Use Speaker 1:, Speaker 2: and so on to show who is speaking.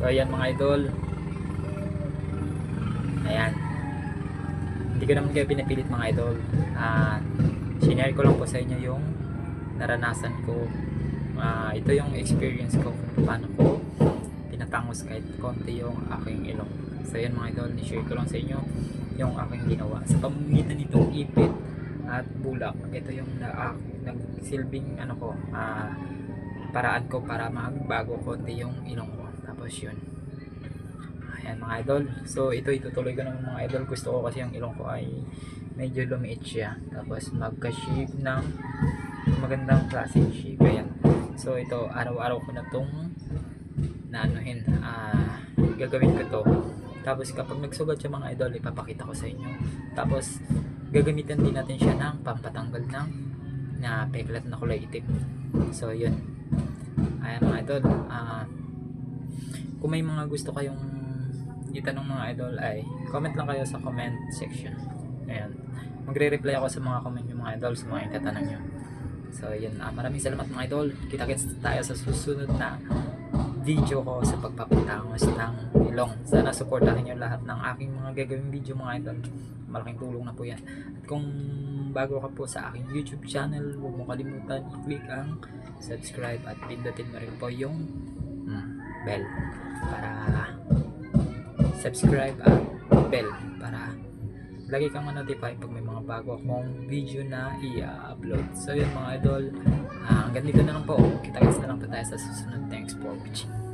Speaker 1: So ayan mga idol. Ayan. Hindi ko naman kayo pinipilit mga idol. Ah, sinare ko lang po sa inyo yung naranasan ko. Ah, ito yung experience ko kung paano ko pinatangos kahit konti yung aking ilong. So ayan mga idol, ni-share ko lang sa inyo yung aking ginawa. Sa pamamagitan nitong ipit at bulak, ito yung na, nagsilbing ano ko, ah, paraan ko para magbago konti yung ilong ko. Tapos yun. Ayan mga idol. So ito itutuloy ko naman mga idol. Gusto ko kasi yung ilong ko ay medyo lumiit siya. Tapos magka-shape ng magandang klaseng shape. Ayan. So ito araw-araw ko na tong naanuhin. Ah, gagawin ko to. Tapos kapag nagsugat siya mga idol, ipapakita ko sa inyo. Tapos gagamitan din natin siya ng pampatanggal ng na peklat na kulay itim. So yun. Ayan mga idol. Ah, kung may mga gusto kayong itanong mga idol ay comment lang kayo sa comment section. Ayan. Magre-reply ako sa mga comment yung mga idol sa mga itatanong nyo. So yun. Ah, maraming salamat mga idol. Kita-kits tayo sa susunod na video ko sa pagpapatangos ng ilong. Sana supportahan nyo lahat ng aking mga gagawing video mga idol. Malaking tulong na po yan. At kung bago ka po sa aking YouTube channel, huwag mo kalimutan i-click ang subscribe at pindutin mo rin po yung mm, bell para subscribe at bell para lagi kang ma-notify pag may mga bago akong video na i-upload. So yun mga idol, ah, hanggang dito na lang po. Kita-kits na lang po tayo sa susunod. Thanks for watching.